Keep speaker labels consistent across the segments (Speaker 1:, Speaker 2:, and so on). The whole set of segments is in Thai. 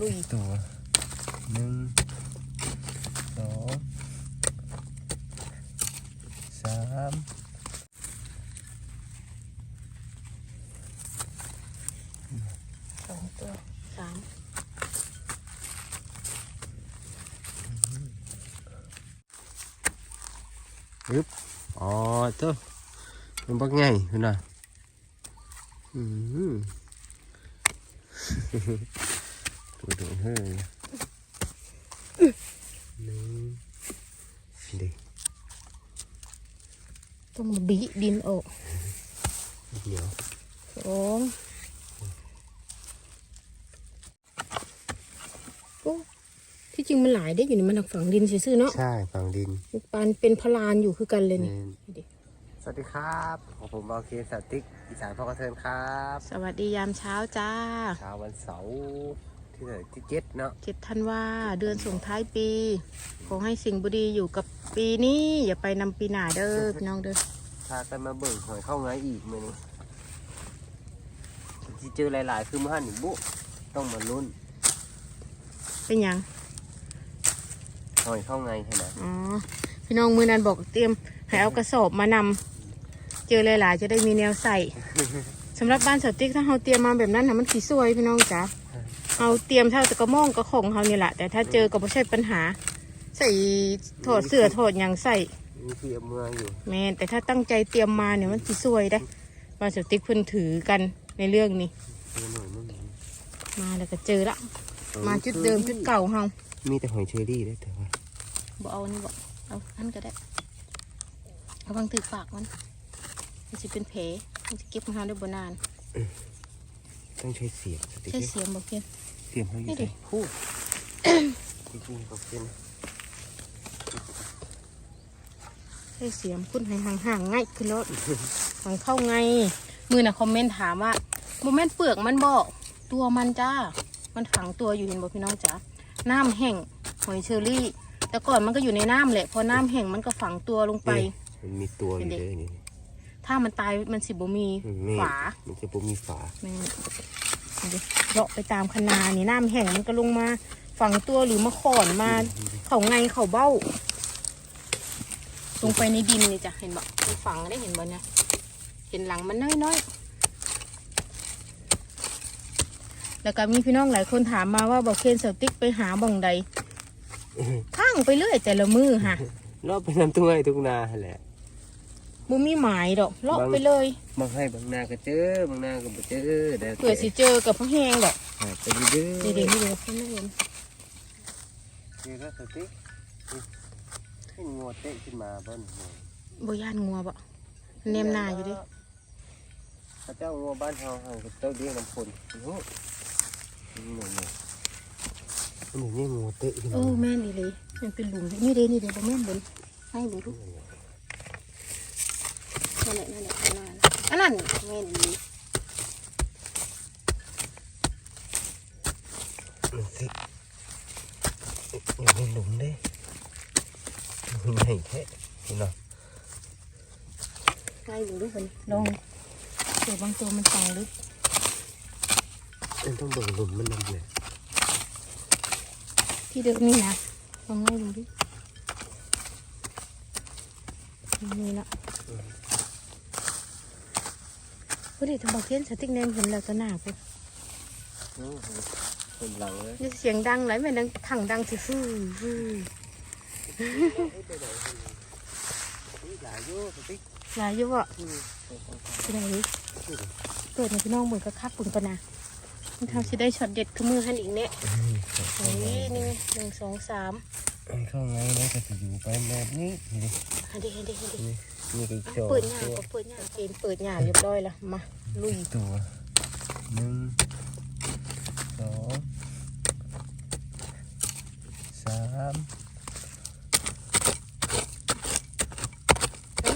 Speaker 1: ลุย
Speaker 2: ตัวหนึ่งสองสาม
Speaker 1: สองตัวสาม
Speaker 2: ปึ๊บอ๋อตัวมันบักไงคุณน่ะอืม ตัวโดนเฮ้ยหนึ่งเด็ก
Speaker 1: ต้องมาบีดินออก
Speaker 2: เดียว
Speaker 1: สองโอ้ที่จริงมันหลายได้อยู่นี่มันหักฝังดินซื่อๆเนาะ
Speaker 2: ใช่ฝังดิน
Speaker 1: ปานเป็นพลานอยู่คือกันเลยนี่
Speaker 2: นี่สวัสดีครับของผมบอลเคสตติกอีสานพ่อกระเทินครับ
Speaker 1: สวัสดียามเช้าจ้า
Speaker 2: เช้าวันเสาร์ ที่เท่าไหร่ที่เจ็ดเนาะ
Speaker 1: เจ็ดธันวาเดือนส่งท้ายปี ขอให้สิ่งบุรีอยู่กับปีนี้ อย่าไปนำปีหน้าเด้อพี่น้องเด้อ
Speaker 2: พากันมาเบิ่งหอยเข้าไงอีกมือนี้ที่เจอหลาย ๆ คือมื่อหันนี่บุต้องมาลุ้น
Speaker 1: เป็นหยัง
Speaker 2: หอยเข้าไงใช่ไหม
Speaker 1: อ๋อพี่น้องมือนั้นบอกเตรียมให้เอากระสอบมานำเจอหลาย ๆ จะได้มีแนวใส่ สำหรับบ้านสติ๊กถ้าเราเตรียมมาแบบนั้นนะมันสีสวยพี่น้องจ๋า เอาเตรียมเท่าแต่กระม่องกระของเขานี่แหละแต่ถ้าเจอก็ไม่ใช่ปัญหา ใส่ถอดเสื้อถอดหยังใส่
Speaker 2: มีที่เอาเมืองอยู่
Speaker 1: แมนแต่ถ้าตั้งใจเตรียมมาเนี่ยมันสีสวยได้บ้านสติ๊กเพิ่นถือกันในเรื่องนี้
Speaker 2: เอาหน่อยมั้ง
Speaker 1: มาแล้วก็เจอละมาจุดเดิมจุดเก่าเฮา
Speaker 2: มีแต่หอยเชอรี่ได้แต่ว่า
Speaker 1: บ่เอาอันนี่บ่เอาอันก็ได้เอาบางถือฝากมันมันจะเป็นแผลมันจะเก็บมาเฮาได้บ่นาน
Speaker 2: ต้องใช้เสียบสติ๊ก
Speaker 1: ใช่
Speaker 2: เกอร์
Speaker 1: เสียงบ่เพียน
Speaker 2: เสียบเขาอยู่
Speaker 1: นี่ดิ
Speaker 2: ใส่พูดจริงๆผมเป็น
Speaker 1: ใช่เสียงพุ่นให้ห่างๆง่ายขึ้นรถทางเข้าไง มือน่ะคอมเมนต์ถามว่าโมเมนต์เปลือกมันบอกตัวมันจ้า มันฝังตัวอยู่เห็นบอกพี่น้องจ๋าน้ำแห้งหอยเชอรี่ แต่ก่อนมันก็อยู่ในน้ำแหละ พอน้ำแห้งมันก็ฝังตัวลงไป
Speaker 2: มันมีตัวอยู่เลยนี่
Speaker 1: ถ้ามันตายมันสิบ่มี
Speaker 2: อืมนี่
Speaker 1: ฝา
Speaker 2: มันจะปุ๊มีฝา
Speaker 1: แม่นดูเลาะไปตามคนานี่น้ำแห้งมันก็ลงมาฝังตัวหรือมาขอนมา เขาไงเขาเบ้า ลงไปในดินนี่จ้ะเห็นบ่มันฝังได้เห็นบ่เนี่ยเห็นหลังมันน้อยๆแล้วก็มีพี่น้องหลายคนถามมาว่าบอกเคนสติ๊กไปหาบ่องใดข้างไปเรื่อยแต่ละมือค่ะ
Speaker 2: รอบไปน้ำทุ่งไร่ทุ่งนาหั่นแหละ
Speaker 1: บ่มีหมายดอกเลาะ
Speaker 2: บาง
Speaker 1: ไปเลย
Speaker 2: บางให้บางนาก็เจอบางนาก็บ่เจอได้
Speaker 1: เผื่อสิเจอกับพระแหงดอก
Speaker 2: หาไปเรื่อยๆ
Speaker 1: เดี๋ยวๆนี่เดี๋ยวเขาไม่เห็น
Speaker 2: เจอแล้วสติ๊กให้งัวเตะขึ้นมาบ้านหัว
Speaker 1: บ่ย่านงัวบ่เนมหนาอยู่ดิ
Speaker 2: พระเจ้างัวบ้านเฮาเฮาก็เจ้าเลี้ยงน้ำพลโอ้โหนี่หนูนี่หนูนี่งัวเตะขึ้น
Speaker 1: โอ้
Speaker 2: มา
Speaker 1: แม่นอีเลยมันเป็นหลุมนี่เด้นี่เด้บ่แม่นบนให้ดูดู นั่นแหละนั่นแหละอันนั้นอันนั้นแม่นอีหลี
Speaker 2: มันสิอยู่ในหลุมเด้มันใหญ่แท้เห็นเนาะ
Speaker 1: ให้ดูดูคนลองเดี๋ยวบางตัวมันฝังลึก
Speaker 2: มันต้องเบิ่งหลุมมันนำเลย
Speaker 1: ที่เดิมนี่นะลองให้ดูดินี่ละ พอดีทำบอกเทียนสติ๊กแนมเห็นแล้วก็หนาปุ๊บ
Speaker 2: โอ้โหเป็นหลังเลย
Speaker 1: นี่เสียงดังไหลแม่ดังถังดังสิฟู่ฟู่
Speaker 2: หลายอยู่สติ๊ก
Speaker 1: หลายอยู่อะ
Speaker 2: อืม
Speaker 1: เป็นไงดิเปิดในพี่น้องเหมือนกับคักปุ่นปะนะมันทำสิได้ช็อตเด็ดคือมือหันอีกเนี่ยเฮ้ยนี่หนึ่งสองสาม
Speaker 2: มันเข้าไงแล้วก็จะอยู่ไปแบบนี้นี่ดิ
Speaker 1: อันนี้อันนี้อันนี้
Speaker 2: นี่ก็อีก
Speaker 1: อะ
Speaker 2: ตัว
Speaker 1: เปิดหน้าก็เปิดหน้าเกณฑ์เปิดหน้าเรียบร้อยแล้วมาลุย
Speaker 2: ตัวหนึ่งสองสาม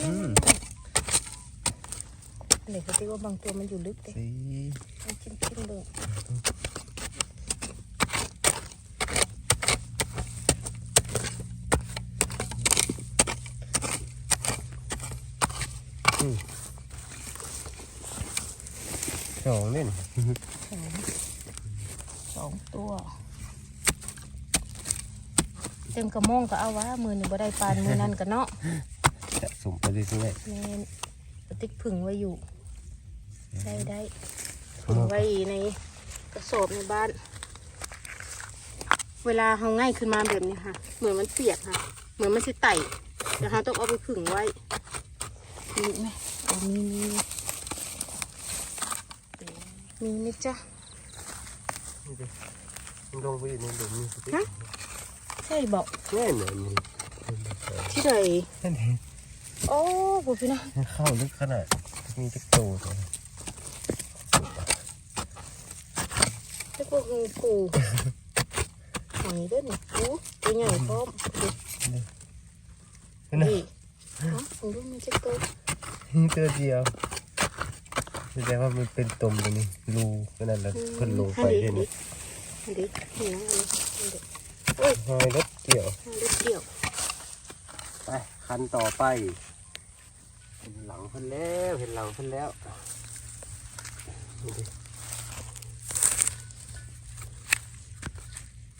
Speaker 2: อืม
Speaker 1: เดี๋ยวเขาคิดว่าบางตัวมันอยู่ลึกเลย
Speaker 2: สี่
Speaker 1: มันชิ้นชิ้นๆเลย
Speaker 2: สองเนี่ย
Speaker 1: สองสองตัวเต็มกระมงก็เอาวะมือนี่บ่ได้ปานมือนั่นก็เนาะ
Speaker 2: สะสมไปเรื่อย
Speaker 1: แม่นกระติกผึ่งไว้อยู่ ได้ได้
Speaker 2: ๆ
Speaker 1: ผึ่งไว้ในกระสอบในบ้าน เวลาเขาง่ายขึ้นมาแบบนี้ค่ะ เหมือนมันเปียกค่ะ เหมือนมันสิไต่เดี๋ยวเราต้องเอาไปผึ่งไว้ มีไหมเอามีมีมีไหมจ๊ะ
Speaker 2: นี่ดิมันลงไปอยู่ในหลุมนี่สิ
Speaker 1: ฮะใช่บอก
Speaker 2: แน่นอนนี่
Speaker 1: ที่ไหน
Speaker 2: นั่นเอง
Speaker 1: โอ้โหพี่น้อง
Speaker 2: มันเข้าลึกขนาดมีจักรโตเลย
Speaker 1: ไอ้พวกงูปูหอยด้วยนี่ปูตัวใหญ่พร้อมดู
Speaker 2: นั่นนะ
Speaker 1: นี่ฮะผมดูมันจะเกิด
Speaker 2: นี่ ตัวเดียวแสดงว่ามันเป็นตุ่มตรงนี้รูขนาดนั้นเพิ่นลงไปเห็นไหม
Speaker 1: อันนี้อันนี้อันนี้โอ้ย
Speaker 2: หอยรถเกี่ยว
Speaker 1: อันนี้เดี่ยว
Speaker 2: ไปคันต่อไปเห็นหลังเพิ่นแล้วเห็นหลังเพิ่นแล้วนี่ดิ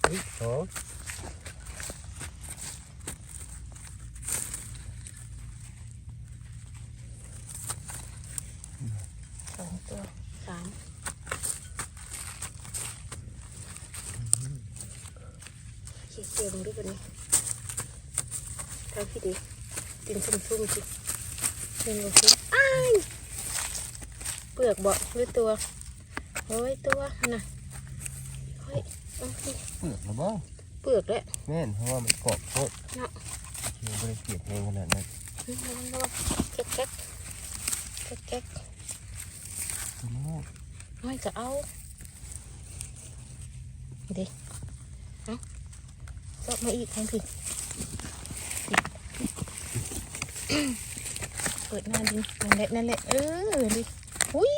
Speaker 2: เฮ้ยสอง
Speaker 1: สองตัวสาม เขี่ยเขี่ยมึงดูแบบนี้ทางพี่ดีกินซุ่มๆสิเล่นกับซุ่มอ้ายเปลือกบอกหรือตัวเฮ้ยตัวน่ะเฮ้ยเอาสิ
Speaker 2: เปลือกหรือบ้าง
Speaker 1: เปลือกแล้ว
Speaker 2: แม่นเพราะว่ามันกรอบโคตร
Speaker 1: เนาะ
Speaker 2: เคี้ยวไม่ได้เปียกเองขนาดนั้น
Speaker 1: ระวังระวังแก๊กแก๊กแก๊กแก๊ก
Speaker 2: ตัวน้อย
Speaker 1: ไม่ก็เอาดิเอาซอก มาอีกทันทีเปิดหน้าดินั่นแหละนั่นแหละ เออดิอุ้ย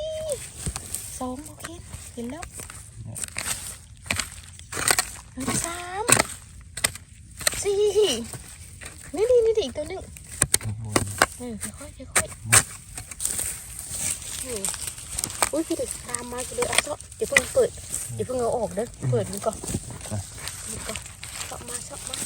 Speaker 1: สองโอเคเห็นแล้วสามสี่นี่ดินี่ดิอีกตัวหนึง
Speaker 2: ข้างบน
Speaker 1: เออค่อยค่อยๆนี่อุ้ยพี่ดิตามมาเลยอะเซาะอย่าเพิ่งเปิดอย่าเพิ่งเอาออกเด้อเปิดดูก่อนก่อน มาเซาะมา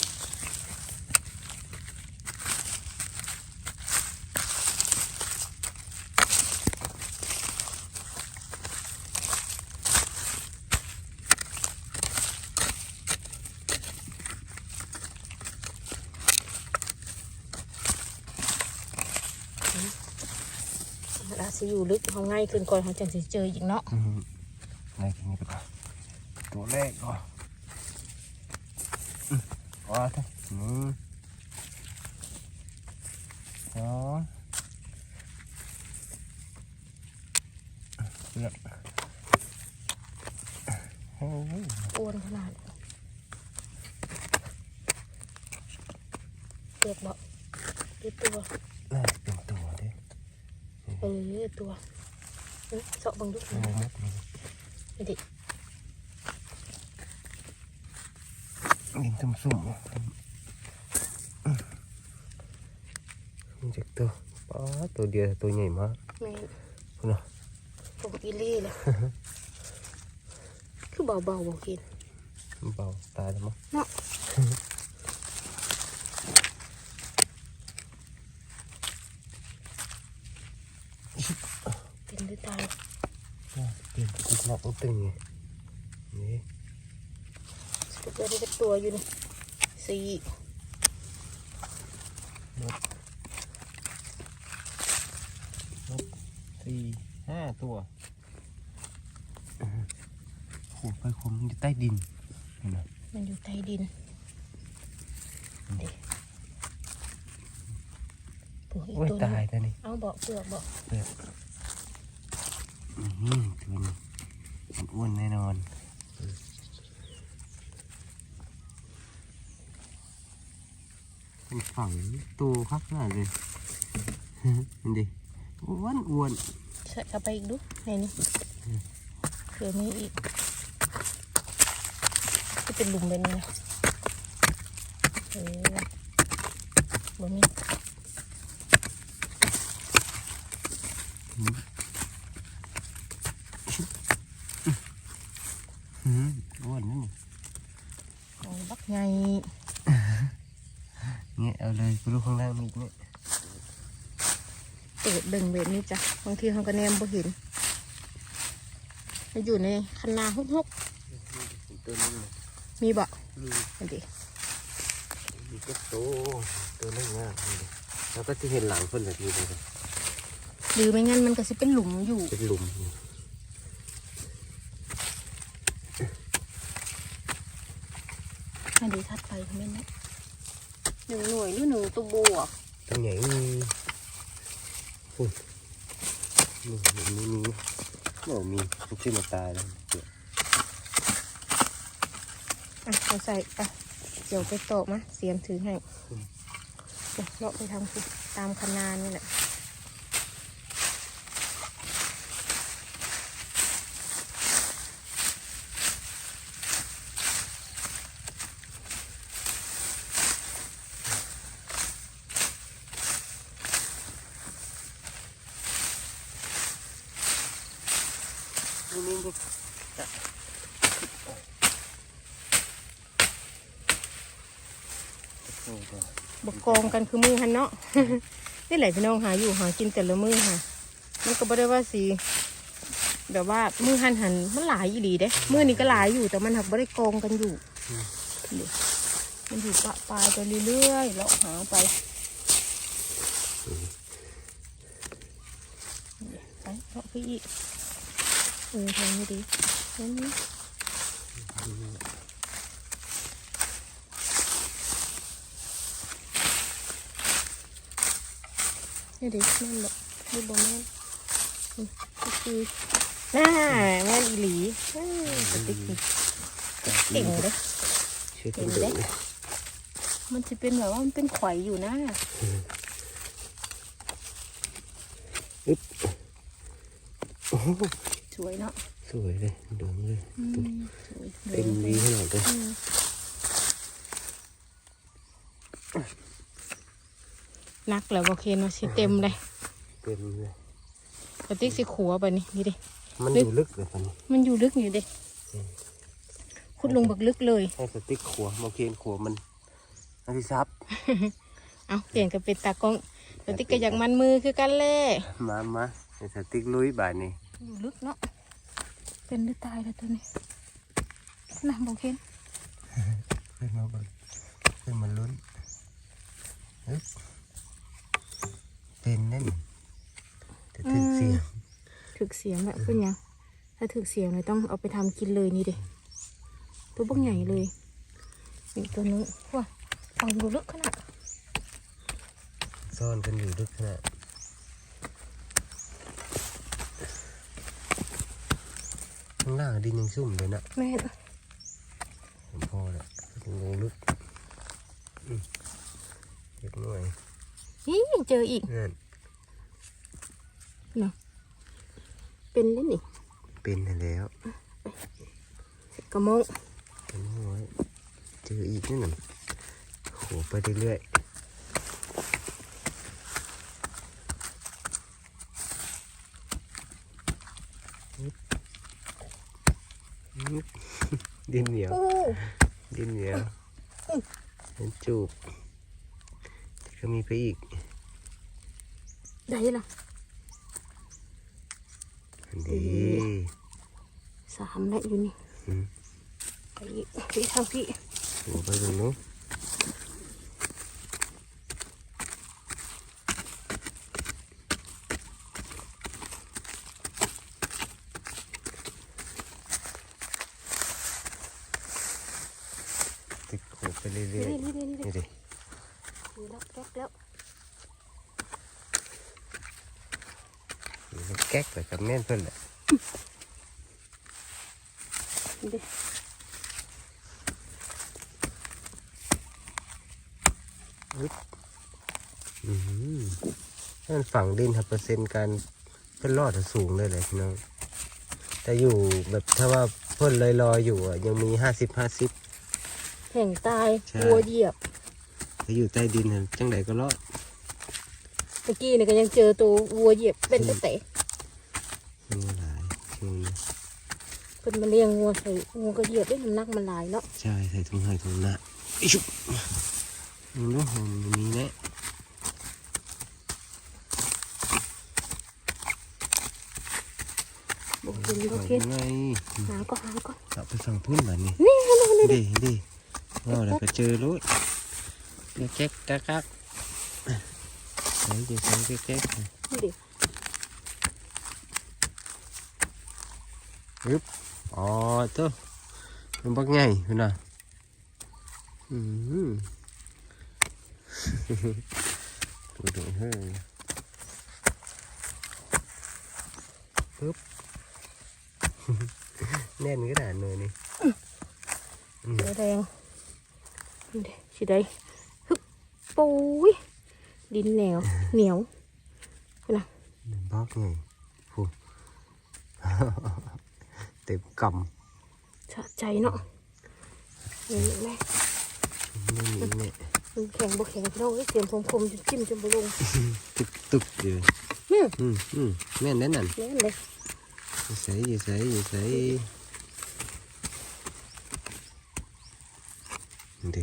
Speaker 1: เวลาสิอยู่ลึกเขาง่ายขึ้นก่อนเขาจังสิเจออีกเนาะ
Speaker 2: อืมในตรงนี้ไปก่อนตัวแรกก่อน ว่าท่หนึ่งสองเลือกโอ้โห
Speaker 1: อ้วนขนาดเปียกบอกดูตัว
Speaker 2: น่าจะเป็นตัวเด้
Speaker 1: เออตัวเออเสาะบังดู
Speaker 2: โอ้โหมัดมัน
Speaker 1: นี่ ดิ
Speaker 2: กินตุ่มสุ่มมันจากตัวป้าดตัวเดียวแต่ตัวใหญ่มาก
Speaker 1: แม่น
Speaker 2: พุ่นเนาะ
Speaker 1: ผมอีเล่เลยคือเบาๆบอกกิน
Speaker 2: มันเบาตายแล้วมั้ง
Speaker 1: เนาะเป็นหรือตาย
Speaker 2: อะเปลี่ยนกุกนอกตึงไงนี่
Speaker 1: สรุปแล้วได้เป็นตัวอยู่นี่สี่
Speaker 2: สี่ห้าตัวโหไปคมมันอยู่ใต้ดินเห็นไหม
Speaker 1: มันอยู่ใต้ดินเด็ปวกอีก
Speaker 2: โอ้ย
Speaker 1: ตัวห
Speaker 2: ตาย
Speaker 1: นึง
Speaker 2: แล้วนี่
Speaker 1: เอาบอกเปลือกบอก
Speaker 2: เปลือกอือหือตัวนี้มันอ้วนแน่นอน มันฝังตัวพักหน่าเลยมันดิอ้วนอ้วน
Speaker 1: ใส่เข้าไปอีกดูในนี้เผื่อมีอีกที่เป็นหลุมแบบนี้นะเออบ่มี
Speaker 2: อืมอ้วนนั่นนี่
Speaker 1: บักไง
Speaker 2: เนี่ยเอาเลยกูรู้ข้างล่างมีอีกเนี่ย
Speaker 1: เปิดเบิ่งเว็นี้ จ้ะบางทีเขาก็แนมบ่เห็นมันอยู่ในคันนาฮุกฮก
Speaker 2: ตัวนึงเลย
Speaker 1: ๆมีบ่
Speaker 2: มี
Speaker 1: อันดี
Speaker 2: มีก็โตตัวนึงง่ายเลยแล้วก็จะเห็นหลังเพิ่นแบบนี้เลย
Speaker 1: หรือไม่งั้นมันก็สิเป็นหลุมอยู่
Speaker 2: เป็นหลุมอยู่
Speaker 1: อันดีทัดไปคอมเมนต์นะหนึ่งหน่วยหรือหนึ่งตัวบวก
Speaker 2: ตรงไหนมีอุ้ยนี่ มีมีมีโอ้มีมันขึ้นมาตายแล้วเดี๋ยว
Speaker 1: อะเราใส่อะเดี๋ยวไปโตกมะเสียมถือให้เดี๋ยวเลาะไปทางคือตามคันนานี่แหละ
Speaker 2: นี่นี่นี่โอ้โห
Speaker 1: บ กันคือมือหันเนาะนี่แหละพี่น้องหาอยู่หากินแต่ละมือค่ะ มันก็บ่ได้ว่าสีแบบว่ามือหันหันมันหลายอีหลีเด้มือนี้ก็หลายอยู่แต่มันหักบ่ได้กองกันอยู่มันอยู่ปะปลายไปเรื่อยๆแล้วหาไปไปเลาะไปอีเออทางนี้ดีนั่นนี่ นี่ดินั่นแหละนี่บนนั่นนี่ก็คือน่าแม่นอีหลีเอ้ยสติ๊กนี่เก่งเลย
Speaker 2: ช่วยกันดู
Speaker 1: มันจะเป็นแบบว่ามันเป็นไข่อยู่นะ
Speaker 2: โอ้โห
Speaker 1: สวยเนาะ
Speaker 2: สวยเลยดวงเลย
Speaker 1: อืมสวย
Speaker 2: เต็มดีขนาดเลย
Speaker 1: อืม นักแล้วโอเคเนาะสิเต็มเลย
Speaker 2: เต็มเลย
Speaker 1: ปติ๊กสิขัวไปนี่นี่ดิ
Speaker 2: มันอยู่ลึกเลยตอนนี้
Speaker 1: มันอยู่ลึกอยู่ดิขุดลงบักลึกเลย
Speaker 2: ให้สติ๊กขัวมองเคนขัวมันอันที่ซับ
Speaker 1: เอาเปลี่ยนกันเป็นตากล้องปติ๊กก็อยากมันมือคือกันแหละ
Speaker 2: มามาให้สติ๊กลุยบ่ายนี้
Speaker 1: อยู่ลึกเนาะเป็นหรือตายแล้วตัวนี้นะบอกเคน
Speaker 2: ขึ้นมาเบิ่งขึ้นมาลุ้นเฮ้ย เป็นแน่นแต่ถึงเสียง
Speaker 1: ถึกเสียงแหละเป็นยังถ้าถึกเสียงเลยต้องเอาไปทำกินเลยนี่เด้ตัวบักใหญ่เลยอีกตัวนึงว้าเอาอยู่ลึกขนาด
Speaker 2: ซ่อนกันอยู่ลึกขนาดข้างล่างดินยังซุ่มเลยนะ
Speaker 1: แม่
Speaker 2: ผมพอแล้วลงลึกอืมเล็กน้อย
Speaker 1: นี่เจออีก
Speaker 2: นั่น
Speaker 1: เนาะเป็นเล่นนี่
Speaker 2: เป็นแล้ว
Speaker 1: กระมง
Speaker 2: เป็นน้อยเจออีกนี่น่ะโหไปเรื่อยๆยึบดินเหนียว
Speaker 1: โอ้
Speaker 2: ดินเหนียวเป็นจูบก็มีไปอีก
Speaker 1: ได้ละ
Speaker 2: อันนี้
Speaker 1: สามแล้วอยู่นี่
Speaker 2: อืม
Speaker 1: ไปอีกพี่ทางพี่
Speaker 2: โหัวไปตรงนู้นติดโขไปเรื่
Speaker 1: นี่
Speaker 2: อย
Speaker 1: นี่นี่
Speaker 2: ๆ
Speaker 1: นี่
Speaker 2: นี่ดิ
Speaker 1: นี่ล็อกแก๊กแล้ว
Speaker 2: มัน แก๊กไปกับแม่นเพิ่นแหละ
Speaker 1: นี่ดิ
Speaker 2: อืมนั่นฝั่งดินครับเปอร์เซ็นต์การเพิ่นรอดสูงเลยเลยพี่น้องแต่อยู่แบบถ้าว่าเพิ่นลอยๆอยู่อะยังมีห้าสิบห้าสิบ
Speaker 1: แห่งตาย
Speaker 2: ใช่
Speaker 1: วัวเหยียบ
Speaker 2: ถ้าอยู่ใต้ดินน่ะจังไดก็รอด
Speaker 1: เมื่อกี้เนี่ยก็ยังเจอตัววัวเหยียบเป็นแต่แเพิ่นเป็นมาเลี้ยงงัวใส่งัวก็เหยียบได้น้ำหนักมันหลายเนาะ
Speaker 2: ใช่ใส่ถุงให้ถุงหน้าอิชุบมึงดูมันมีแน่
Speaker 1: บอกเป็นโอเค
Speaker 2: ไง
Speaker 1: หาก็หาก็
Speaker 2: เอาไปฝั่งพุ่นแบบนี้
Speaker 1: นี่ฮัลโหลนี่
Speaker 2: ดีดีว่าแล้วก็เจอรู้เดี๋ยวแก๊กกักกักใส่เดี๋ยวใส่แก๊กแก๊ก
Speaker 1: นี่ดิ
Speaker 2: อึ๊ บอ๋อตัวมันบักไงคุณน่ะอืมตัวเดือดเฮ้ยปึ๊บแน่นขนาด เลยนี่
Speaker 1: เสือแดงนี่ดิสิได้ฮึบปุ้ยดินเหนียวเหนียว
Speaker 2: บักไงฟูเต็มกำ
Speaker 1: สะใจเนาะนี่แม่
Speaker 2: ไม่มีเนี่ย
Speaker 1: มันแข็งบ่แข็งพี่น้องเอ้ยเสียงคมคมๆจิ้มจนบ่ลง
Speaker 2: ตึกตึกอยู่
Speaker 1: นี่
Speaker 2: อืมอืมแม่นแน่นนั่น
Speaker 1: แน่นเลย
Speaker 2: อยู่ใส่อยู่ใส่อยู่ใส่นี่ดิ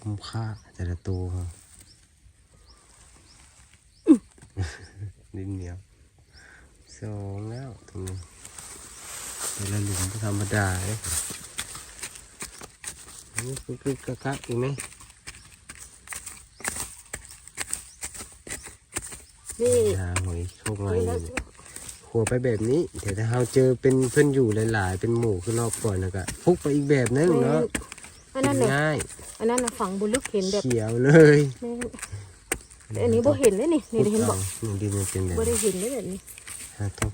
Speaker 2: คุ้มค่าแต่ละตัวครับดินเหนียว สองแล้วตรงนี้แต่ละหลุมก็ธรรมดาเลยอันนี่คือคือกะกะอีกไหม
Speaker 1: นี่
Speaker 2: หาหอยโชคไง
Speaker 1: นี่แล้ว
Speaker 2: ขัวไปแบบนี้แต่ถ้าเราเจอเป็นเพื่อนอยู่หลาย ๆ เป็นหมู่คือรอบก่อนนะก็ฟุกไปอีกแบบนึงเนาะ
Speaker 1: อันนั้นน่ะ
Speaker 2: ง่าย
Speaker 1: อันนั้นน่ะฝังบุลึกเห็นแบบ
Speaker 2: เขียวเลย
Speaker 1: แม่นแต่อันนี้บ่เห็นเลยนี่นี่ได้เห็นบ่
Speaker 2: นี่ดินมันเป็นแบบ
Speaker 1: บ่ได้เห็นเลยแบบนี้
Speaker 2: ฮะต้อง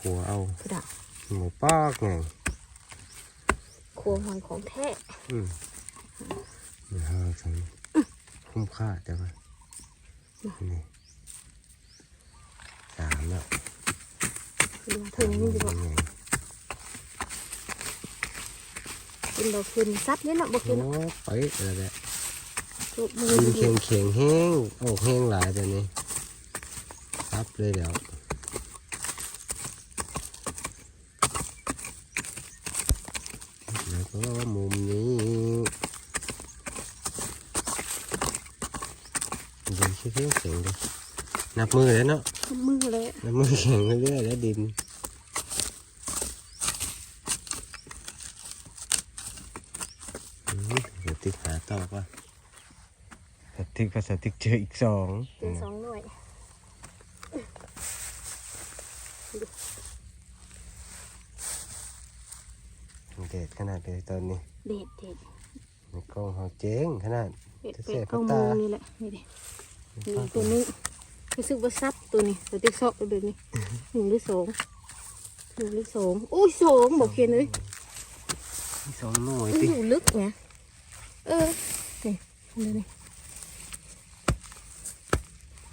Speaker 2: หัวเอา
Speaker 1: กระดาษ
Speaker 2: หมูปอกไง
Speaker 1: ครัวหอยของแท้
Speaker 2: อืมเดี๋ยวเราทำคุ้มค่าแต่ว่านี่สามแล้ว
Speaker 1: ดูถึงนี่ดีบ่
Speaker 2: ไง
Speaker 1: เป็นดอกขึ้นซับเนี่ยเนาะบ่
Speaker 2: โอ้
Speaker 1: ขึ้น
Speaker 2: ไปอะไรแบบ
Speaker 1: จุบมือ
Speaker 2: ดิน
Speaker 1: ดี
Speaker 2: เขียงเขียงๆแห้งโอ้แห้งหลายแต่นี้ รับเลยเดี๋ยวแล้วก็มุมนี้ดินเขียงๆแข็งเลยนับมือเลยเนาะ
Speaker 1: มือเลย
Speaker 2: นับมือแข็งเรื่อยๆแล้วดินอืมเดี๋ยวติดหาต่อป่ะสติ๊กกับสติ๊กเจออีกสอง
Speaker 1: เป็นสองหน่วย
Speaker 2: เด็ดขนาดเลยตอนนี้
Speaker 1: เด็ดเด็ด
Speaker 2: ในกล้องเขาเจ๊งขนาด
Speaker 1: เด็ด
Speaker 2: จะ
Speaker 1: เป็
Speaker 2: เสี
Speaker 1: ด
Speaker 2: ย
Speaker 1: เข้า
Speaker 2: ตา
Speaker 1: มือนี่แหละนี่ดินี่ตัวนี้รู้สึกว่าซับตัวนี้แต่ติ๊กซอกตัวนี้หนึ่งหรือสองหนึ่งหรือสองอุ้ยสองบอกเขียนเลย
Speaker 2: มีสองหน่วย
Speaker 1: มัน
Speaker 2: ติ
Speaker 1: อยู่ลึกไงเออนี่นี่นี่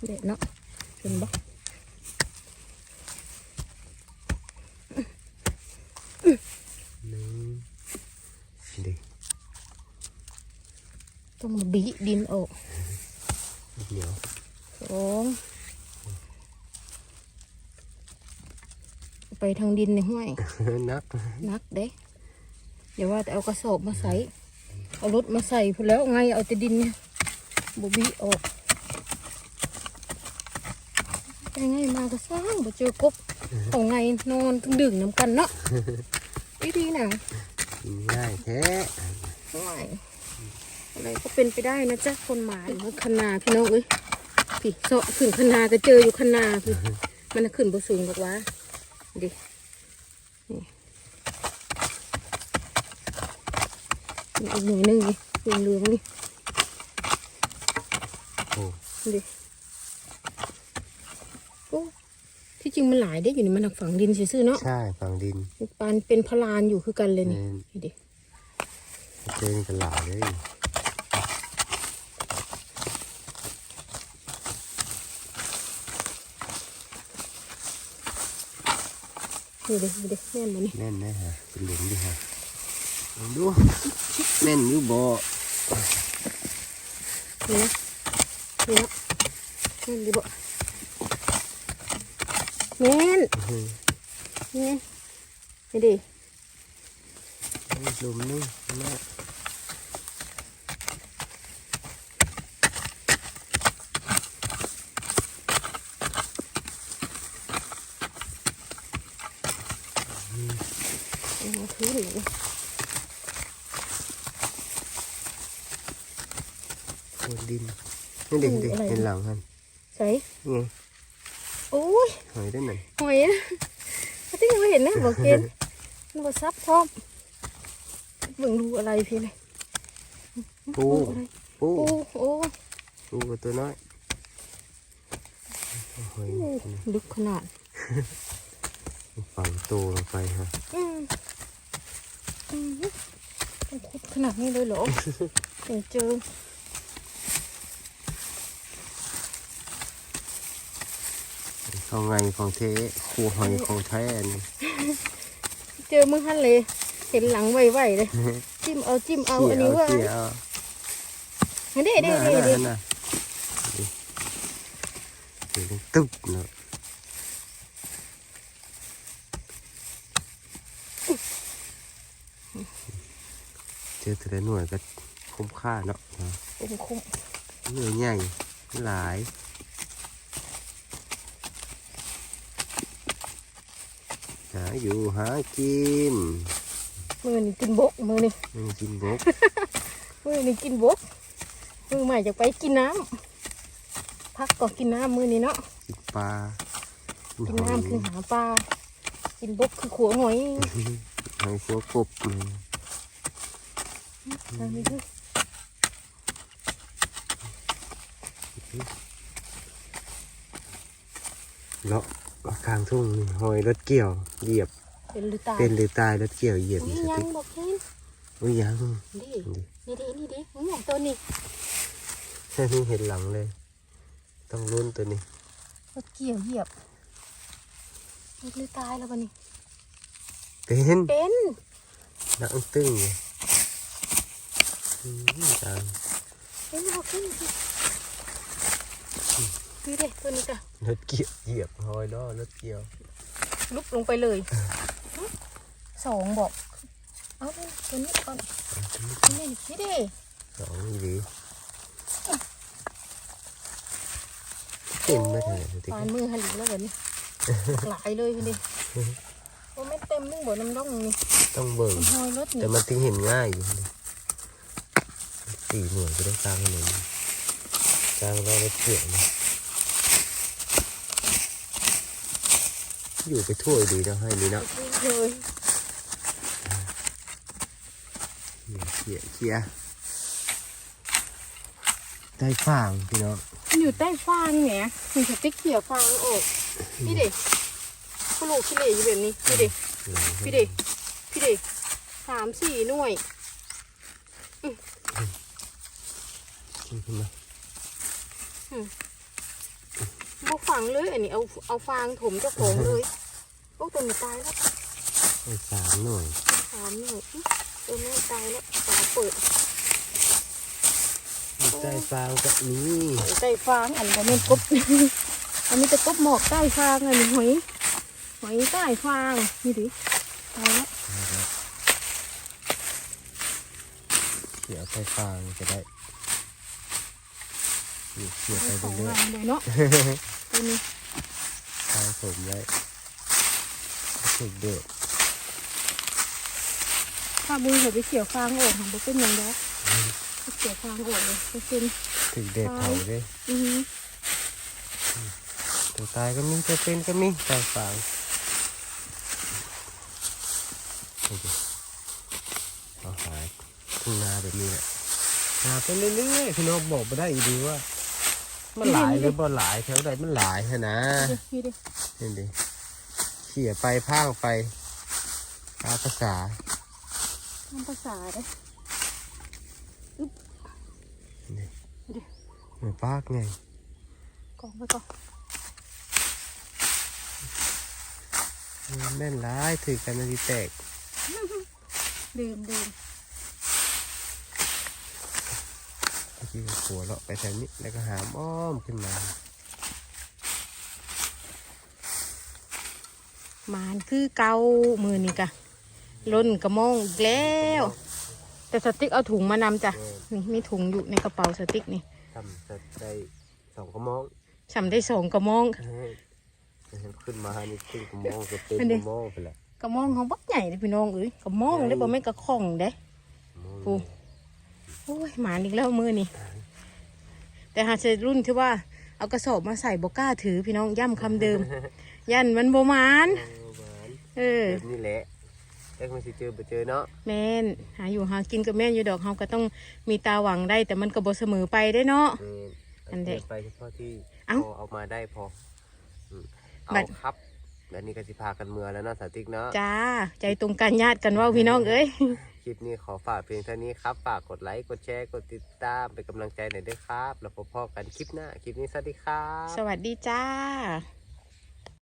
Speaker 1: เด็ดเนาะเห็นบ่
Speaker 2: หนึ่งดิ
Speaker 1: ต้องมาบีดินออก
Speaker 2: เดี๋ยว
Speaker 1: สองไปทางดินในห้วย
Speaker 2: นัก
Speaker 1: นักเด้เดี๋ยวว่าแต่เอากระสอบมาใส่เอารถมาใส่พอแล้วไงเอาแต่ดินเนี่ยบบีออกไปไงมาก็สร้างบ่เจอกบเอาไงนอนถึงดึงน้ำกันเนาะดีดีๆนะ
Speaker 2: กินง่ายแท้
Speaker 1: ง่าย อะไรก็เป็นไปได้นะจ๊ะคนหมายว่าคนาพี่น้องเอ้ยพี่เสาะขึ้นคนาก็เจออยู่คนาพี่มันน่ะขึ้นบ่สูงหรอกวะดินี่นี่อีกหน่วยหนึงนี่เหลืองๆนี่
Speaker 2: โอ้
Speaker 1: ดิโอ้ที่จริงมันหลายได้อยู่นี่มันหักฝังดินซื่อๆเนาะ
Speaker 2: ใช่ฝั่งดิน
Speaker 1: ปานเป็นพลานอยู่คือกันเลยนี่
Speaker 2: นี่
Speaker 1: นี่ดิ
Speaker 2: เจอกันหลายเลย
Speaker 1: นี่ดินี่ดิแน่นมานี่
Speaker 2: แน่นนะฮะเป็นหลุมดิฮะลองดูแน่นอยู่บ่
Speaker 1: นี่นะนี่นะแน่นดีบ่แม่น
Speaker 2: อื้อ
Speaker 1: นี่นี่ดิ
Speaker 2: หือหลุมนึงแม่
Speaker 1: เอามาถือหนู
Speaker 2: โคนดินนี่เด็กเด็กเห็นหลังมัน
Speaker 1: ใส่
Speaker 2: นี่ไง
Speaker 1: โอ้ย
Speaker 2: หอยได้หน่อย
Speaker 1: หอยนะเขาที่ยังไม่เห็นนะบอกเกนมันก็ซับพร้อมเบิ่งดูอะไรพี่เลย
Speaker 2: ปู
Speaker 1: อะไร
Speaker 2: ปู
Speaker 1: โอ้โอ้
Speaker 2: ปูกับตัวน้อยหอย
Speaker 1: ลึกขนาด
Speaker 2: ฝังโตลงไปฮะ
Speaker 1: อืมอืม ต้องคุดขนาดนี้เลยเหรอถึงเจอ
Speaker 2: ของไงของเทครูหอยของแท้นี่
Speaker 1: เจอมึงฮันเลย เห็นหลังไวๆเลย จิ้มเอาจิ้มเอาอันนี้ว่า
Speaker 2: เกี่ยว
Speaker 1: เด้เด้
Speaker 2: เกี่ยว
Speaker 1: เด้เด้
Speaker 2: น่ะน่ะเสียงตึ๊บเนาะ จอแต่ละหน่วยก็คุ้มค่าเนาะ
Speaker 1: คุ้มคุ้ม
Speaker 2: หน่วยใหญ่หลายหาอยู่หากิน
Speaker 1: มือนี่กินบกมือนี่
Speaker 2: ไม่กินบก
Speaker 1: มือนี่กินบกมือใหม่จะไปกินน้ำพักก่อนกินน้ำมือนี่เนาะ
Speaker 2: กินปลา
Speaker 1: กินน้ำคือหาปลากินบกคือขัวหอย
Speaker 2: หอยหัวกบนี่
Speaker 1: ทางนี้ด้วย
Speaker 2: เลาะกลางทุ่งนี่หอยรถเกี่ยว เหยียบ
Speaker 1: เป็นหรือตาย
Speaker 2: เป็นหรือตายรถเกี่ยวเหยียบ
Speaker 1: อุ้ย
Speaker 2: นี่ส
Speaker 1: ยั
Speaker 2: ติ๊
Speaker 1: ง
Speaker 2: ก
Speaker 1: บอกเห็น
Speaker 2: อุ้ยยัง
Speaker 1: ดินี่ดินี่ดิมึงอยากตัวนี้
Speaker 2: แค่นี้เห็นหลังเลย ต้องรุ่นตัวนี้
Speaker 1: รถเกี่ยวเหยียบมันหรือตายแล้วบันนี้
Speaker 2: เป็น
Speaker 1: เป็น
Speaker 2: นังตึ้งเลย อืมตาม
Speaker 1: เป็นบอกเห็นดิดูดิตัวนี้จ้ะ
Speaker 2: รถเกี่ยวเหยียบหอยล้อรถเกี่ยว
Speaker 1: ลุกลงไปเลยสองบอกเอาเลยตัวนี้ก่อนนี่นี่ดิ
Speaker 2: สองนี่ดีเต็มไม่ทันเลยสติ๊ก
Speaker 1: ปานมือหันหลีแล้วแบบนี้หลายเลยพี่ดิโอ้ไม่เต็มมึงบ่น้ำร่องนี่
Speaker 2: ต้องเบิ่ง
Speaker 1: มันหอยรถนี่
Speaker 2: แต่มันถึงเห็นง่ายอยู่เลย สี่หน่วยก็ได้กลางถนนกลางล้อรถเกี่ยวนะอยู่ไปทั่วดีเนาะให้นี่เนาะ
Speaker 1: เลย
Speaker 2: เขี่ยเขี่ยได้ฟางพี่น้อง
Speaker 1: มันอยู่ใต้ฟางเนี่ยมีสติ๊กเขียวฟางออกพี่ดิกระโหลกขี้เหร่อยู่แบบนี้พี่ดิพี่ดิพี่ดิสามสี่หน่วย
Speaker 2: ขึ้นมา
Speaker 1: บกฝังเลยอันนี้เอาเอาฟางถมเจ้าของเลยโอ้ตัวนี้ตายแล้ว
Speaker 2: ได้สามหน่วย
Speaker 1: สามหน่วยอุ๊ยตัวนี้ตายแล้วฝาเปิด
Speaker 2: ได้ฟางกับนี้
Speaker 1: ใต้ฟางอันนี้เป็นกบอันนี้จะกบหมอกใต้ฟางอันนี้หอยหอยใต้ฟางนี่ดิตายแล้ว
Speaker 2: เขี่ยไปฟางจะได้ อยู่เขี่ยไป
Speaker 1: สอง
Speaker 2: เรื่อย
Speaker 1: อันเลยเนาะตัวนี้
Speaker 2: ๆฟางผมไว้ถูกเด็ด
Speaker 1: ถ้ามือเขาไปเขี่ยวฟางออกหางไปเป็นอย่างเดียวไปเขี่ยวฟางออกเลยไปเป็น
Speaker 2: ถูกเด็ดเผาเลย
Speaker 1: อือหือ
Speaker 2: ตัวตายก็มีตัวเป็นก็มีตายฟางนี่ดิเอาหายทุ่งนาแบบนี้แหละหาไปเรื่อยๆพี่น้องบอกไม่ได้อีกดีว่า มันหลายหรือบ่หลายแถวใดมันหลายฮะนะ
Speaker 1: นี่ดิ
Speaker 2: นี่ดิเขี่ยไปพ่างไปตาภาษา
Speaker 1: น้ำภาษาเด้
Speaker 2: เหมือนปากไง
Speaker 1: กองไปก่อน
Speaker 2: แม่นร้ายถือกันนาทีแตก
Speaker 1: ดื่มดื่ม
Speaker 2: เมื่อ กี้ก็ขัวเลาะไปแถวนี้แล้วก็หามอ้อมขึ้นมา
Speaker 1: หมานคือเกามือนี่กะล้นกระมองอีกแล้ว แต่สติ๊กเอาถุงมานำจ้ะนี่มีถุงอยู่ในกระเป๋าสติ๊กนี่
Speaker 2: ทำจะได้สองกระมอง
Speaker 1: ฉันได้สองกระมอง
Speaker 2: ขึ้นมานี่ขึ้นกระมองจะเต็ม
Speaker 1: อันนี้
Speaker 2: กระมองไปแหละ
Speaker 1: กระมองเขาบักใหญ่เลยพี่น้องเอ้ยกระมองได้บ่แม่นกระข่องเด้
Speaker 2: กระมอง
Speaker 1: โอ้โอ้ยหมานอีกแล้วมือนี่ แต่หาเจอรุ่นที่ว่าเอากระสอบมาใส่บกล้าถือพี่น้องย่ำคำเดิม ยันมันโบหมาน
Speaker 2: โอ้หวาน
Speaker 1: เออ
Speaker 2: แบบนี้แหละแต่มันสิเจอไปเจอเนาะ
Speaker 1: แม่นหาอยู่หากินกับแม่นอยู่ดอกเฮาก็ต้องมีตาหวังได้ แต่มันก็บ่เสมอไปได้เนาะ
Speaker 2: แม่
Speaker 1: อันเด็ก
Speaker 2: ไปเฉพาะที่
Speaker 1: เอ้า
Speaker 2: พอเอามาได้พออืม
Speaker 1: บั
Speaker 2: เอา
Speaker 1: ด
Speaker 2: ครับ แล้วนี่ก็สิพากันเมือแล้วเนาะสาติกเนาะ
Speaker 1: จ้า ใจตรงกันญาติกันเว่าพี่น้องเอ้ย
Speaker 2: คลิปนี้ขอฝากเพียงเท่านี้ครับฝากกดไลค์กดแชร์กดติดตามเป็นกำลังใจหน่อยด้วยครับ แล้วพบกันคลิปหน้าคลิปนี้สวัสดีครับ
Speaker 1: สวัสดีจ้า